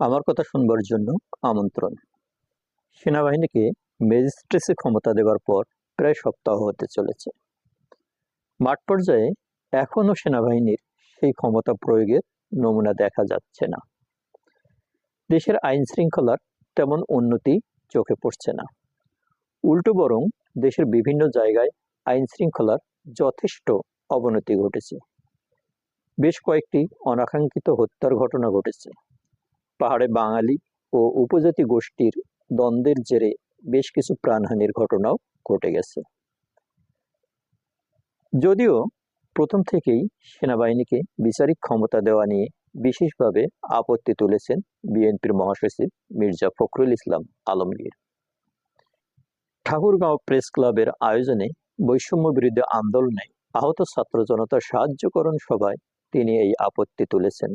আমার কথা শুনবার জন্য আমন্ত্রণ। সেনাবাহিনীকে ম্যাজিস্ট্রেসি ক্ষমতা দেওয়ার পর প্রায় সপ্তাহ হতে চলেছে। মাঠ পর্যায়ে এখনও সেনাবাহিনীর সেই ক্ষমতা প্রয়োগের নমুনা দেখা যাচ্ছে না। দেশের আইন শৃঙ্খলার তেমন উন্নতি চোখে পড়ছে না। উল্টো বরং দেশের বিভিন্ন জায়গায় আইন শৃঙ্খলার যথেষ্ট অবনতি ঘটেছে। বেশ কয়েকটি অনাকাঙ্ক্ষিত হত্যার ঘটনা ঘটেছে। পাহাড়ে বাঙালি ও উপজাতি গোষ্ঠীর দ্বন্দ্বের জেরে বেশ কিছু প্রাণহানির ঘটনাও ঘটে গেছে। যদিও প্রথম থেকেই সেনাবাহিনীকে বিচারিক ক্ষমতা দেওয়া নিয়ে বিশেষভাবে আপত্তি তুলেছেন বিএনপির মহাসচিব মির্জা ফখরুল ইসলাম আলমগীর। ঠাকুরগাঁও প্রেস ক্লাবের আয়োজনে বৈষম্য বিরুদ্ধে আন্দোলনে আহত ছাত্র জনতার সাহায্যকরণ সভায় তিনি এই আপত্তি তুলেছেন।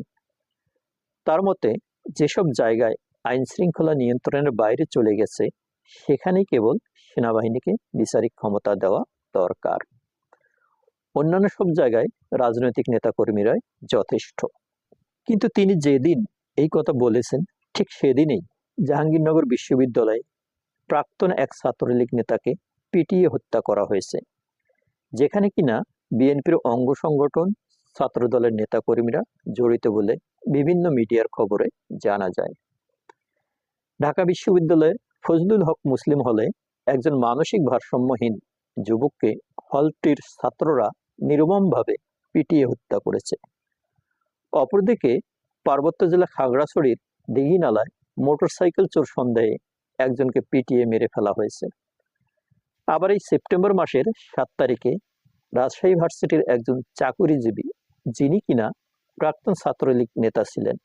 তার মতে যেসব জায়গায় আইন শৃঙ্খলা নিয়ন্ত্রণের বাইরে চলে গেছে, সেখানেই কেবল সেনাবাহিনীকে বিচারিক ক্ষমতা দেওয়া দরকার। অন্যান্য সব জায়গায় রাজনৈতিক নেতাকর্মীরাই যথেষ্ট। কিন্তু তিনি যেদিন এই কথা বলেছেন, ঠিক সেদিনেই জাহাঙ্গীরনগর বিশ্ববিদ্যালয়ে প্রাক্তন এক ছাত্রলীগ নেতাকে পিটিয়ে হত্যা করা হয়েছে, যেখানে কিনা বিএনপির অঙ্গ সংগঠন ছাত্রদলের নেতাকর্মীরা জড়িত বলে বিভিন্ন মিডিয়ার খবরে জানা যায়। ঢাকা বিশ্ববিদ্যালয়ের ফজলুল হক মুসলিম হলে একজন মানসিক ভারসাম্যহীন যুবককে হলটির ছাত্ররা নির্মমভাবে পিটিয়ে হত্যা করেছে। অপরদিকে পার্বত্য জেলা খাগড়াছড়ির দিঘিনালায় মোটরসাইকেল চোর সন্দেহে একজনকে পিটিয়ে মেরে ফেলা হয়েছে। আবার এই সেপ্টেম্বর মাসের সাত তারিখে রাজশাহী ভার্সিটির একজন চাকুরিজীবী, যিনি কিনা প্রাক্তন ছাত্রলীগ নেতা ছিলেন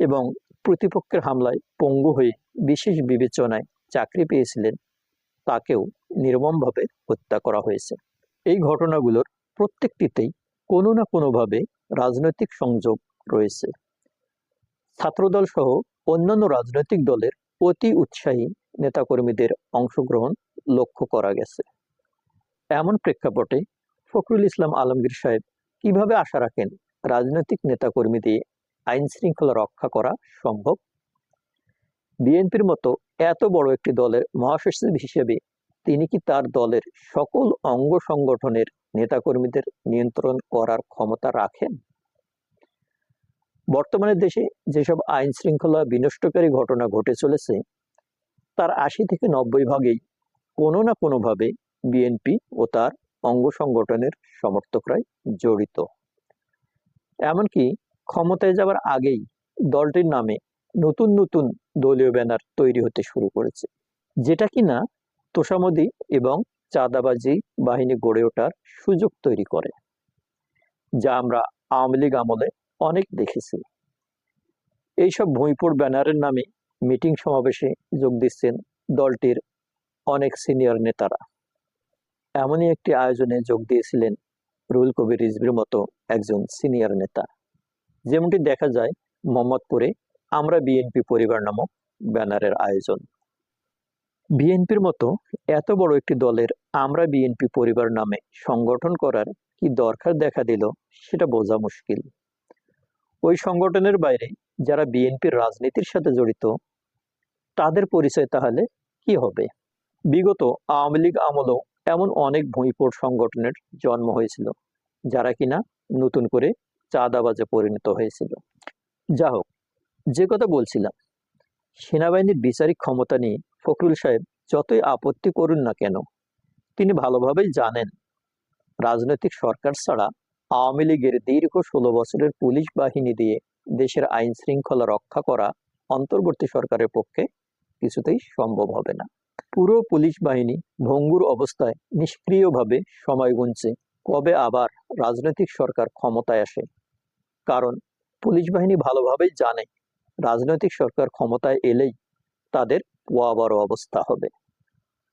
এবং প্রতিপক্ষের হামলায় পঙ্গু হয়ে বিশেষ বিবেচনায় চাকরি পেয়েছিলেন, তাকেও নির্মমভাবে হত্যা করা হয়েছে। এই ঘটনাগুলোর প্রত্যেকটিতেই কোনো না কোনোভাবে রাজনৈতিক সংযোগ রয়েছে। ছাত্রদল সহ অন্যান্য রাজনৈতিক দলের অতি উৎসাহী নেতাকর্মীদের অংশগ্রহণ লক্ষ্য করা গেছে। এমন প্রেক্ষাপটে ফখরুল ইসলাম আলমগীর সাহেব কীভাবে আশা রাখেন রাজনৈতিক নেতাকর্মী দিয়ে আইন শৃঙ্খলা রক্ষা করা সম্ভব? বিএনপির মতো এত বড় একটি দলের মহাসচিব হিসেবে তিনি কি তার দলের সকল অঙ্গ সংগঠনের নেতাকর্মীদের নিয়ন্ত্রণ করার ক্ষমতা রাখেন? বর্তমানে দেশে যেসব আইন শৃঙ্খলা বিনষ্টকারী ঘটনা ঘটে চলেছে, তার আশি থেকে নব্বই ভাগেই কোনো না কোনোভাবে বিএনপি ও তার অঙ্গ সংগঠনের সমর্থকরাই জড়িত। এমনকি ক্ষমতায় যাবার আগেই দলটির নামে নতুন নতুন দলীয় ব্যানার তৈরি হতে শুরু করেছে। যেটা কিনা তোষামদি এবং চাঁদাবাজি বাহিনী গড়ে ওঠার সুযোগ তৈরি করে, যা আমরা আওয়ামী লীগ আমলে অনেক দেখেছি। এইসব ভুঁইপুর ব্যানারের নামে মিটিং সমাবেশে যোগ দিচ্ছেন দলটির অনেক সিনিয়র নেতারা। এমনই একটি আয়োজনে যোগ দিয়েছিলেন রুহুল কবির রিজভির মতো একজন সিনিয়র নেতা। যেমনটি দেখা যায়, মোহাম্মদপুরে আমরা বিএনপি পরিবার নামক ব্যানারের আয়োজন। বিএনপির মতো এত বড় একটি দলের আমরা বিএনপি পরিবার নামে সংগঠন করার কি দরকার দেখা দিল সেটা বোঝা মুশকিল। ওই সংগঠনের বাইরে যারা বিএনপির রাজনীতির সাথে জড়িত, তাদের পরিচয় তাহলে কি হবে? বিগত আওয়ামী লীগ আমলেও এমন অনেক ভূঁইপোর সংগঠনের জন্ম হয়েছিল, যারা কিনা নতুন করে চাঁদাবাজে পরিণত হয়েছিল। যা হোক, যে কথা বলছিলাম, সেনাবাহিনীর বিচারিক ক্ষমতা নিয়ে ফখরুল সাহেব যতই আপত্তি করুন না কেন, তিনি ভালোভাবেই জানেন, রাজনৈতিক সরকার ছাড়া আওয়ামী লীগের দীর্ঘ ষোলো বছরের পুলিশ বাহিনী দিয়ে দেশের আইন শৃঙ্খলা রক্ষা করা অন্তর্বর্তী সরকারের পক্ষে কিছুতেই সম্ভব হবে না। পুরো পুলিশ বাহিনী ভঙ্গুর অবস্থায় নিষ্ক্রিয়ভাবে সময় গুনছে। কবে আবার রাজনৈতিক সরকার ক্ষমতায় আসে? কারণ পুলিশ বাহিনী ভালোভাবেই জানে, রাজনৈতিক সরকার ক্ষমতায় এলেই তাদের বড় অবস্থা হবে।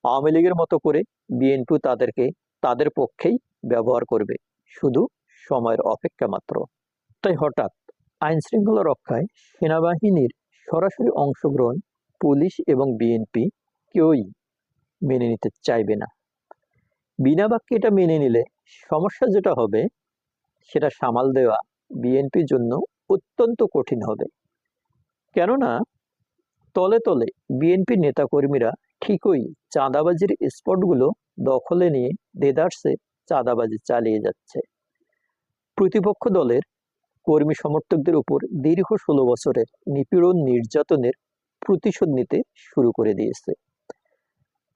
আওয়ামী লীগের মতো করে বিএনপি তাদেরকে তাদের পক্ষেই ব্যবহার করবে, শুধু সময়ের অপেক্ষা মাত্র। তাই হঠাৎ আইন শৃঙ্খলা রক্ষায় সেনাবাহিনীর সরাসরি অংশগ্রহণ পুলিশ এবং বিএনপি কেউই মেনে নিতে চাইবে না। বিনা বাক্যে এটা মেনে নিলে সমস্যা যেটা হবে, সেটা সামাল দেওয়া বিএনপির জন্য অত্যন্ত কঠিন হবে। কেননা, তলে তলে বিএনপি নেতাকর্মীরা ঠিকই চাঁদাবাজির স্পটগুলো দখলে নিয়ে দেদার্সে চাঁদাবাজি চালিয়ে যাচ্ছে। প্রতিপক্ষ দলের কর্মী সমর্থকদের উপর দীর্ঘ ষোলো বছরের নিপীড়ন নির্যাতনের প্রতিশোধ নিতে শুরু করে দিয়েছে।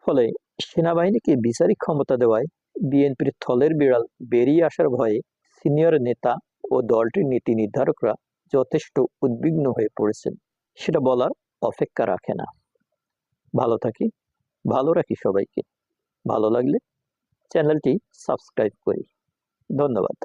ফলে সেনাবাহিনীকে বিচারিক ক্ষমতা দেওয়ায় বিএনপির থলের বিড়াল বেরিয়ে আসার ভয়ে সিনিয়র নেতা ও দলটির নীতি নির্ধারকরা যথেষ্ট উদ্বিগ্ন হয়ে পড়েছেন। সেটা বলার অপেক্ষা রাখে না। ভালো থাকি, ভালো রাখি সবাইকে। ভালো লাগলে চ্যানেলটি সাবস্ক্রাইব করি। ধন্যবাদ।